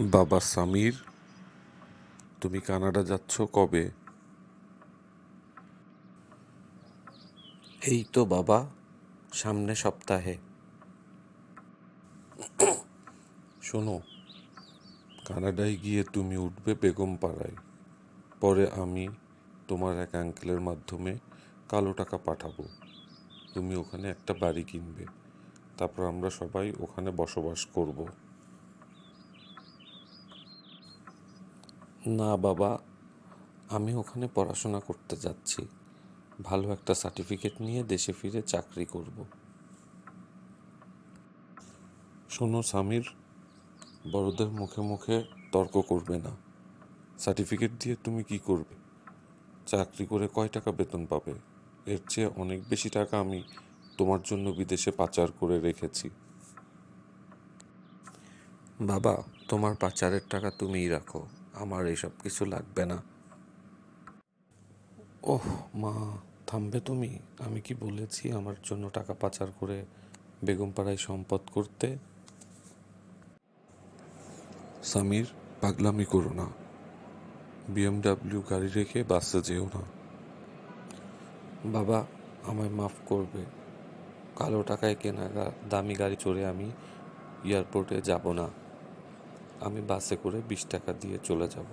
বাবা সামির তুমি কানাডা যাচ্ছ কবে? এই তো বাবা সামনে সপ্তাহে। শোনো কানাডায় গিয়ে তুমি উঠবে বেগম পাড়ায়। পরে আমি তোমার এক অ্যাঙ্কেলের মাধ্যমে কালো টাকা পাঠাবো। তুমি ওখানে একটা বাড়ি কিনবে। তারপর আমরা সবাই ওখানে বসবাস করব। না বাবা, আমি ওখানে পড়াশোনা করতে যাচ্ছি। ভালো একটা সার্টিফিকেট নিয়ে দেশে ফিরে চাকরি করব। শোনো সামির, বড়দের মুখে মুখে তর্ক করবে না। সার্টিফিকেট দিয়ে তুমি কি করবে? চাকরি করে কয় টাকা বেতন পাবে? এর চেয়ে অনেক বেশি টাকা আমি তোমার জন্য বিদেশে পাচার করে রেখেছি। বাবা, তোমার পাচারের টাকা তুমিই রাখো। আমার এসব কিছু লাগবে না। ওহ, মা, থামবে তুমি? আমি কি বলেছি আমার জন্য টাকা পাচার করে বেগমপাড়ায় সম্পদ করতে? সামির, পাগলামি করো না। বিএমডাব্লিউ গাড়ি রেখে বাসে যেও না। বাবা, আমায় মাফ করবে। কালো টাকায় কেনা দামি গাড়ি চড়ে আমি এয়ারপোর্টে যাব না। আমি বাসে করে বিশ টাকা দিয়ে চলে যাব।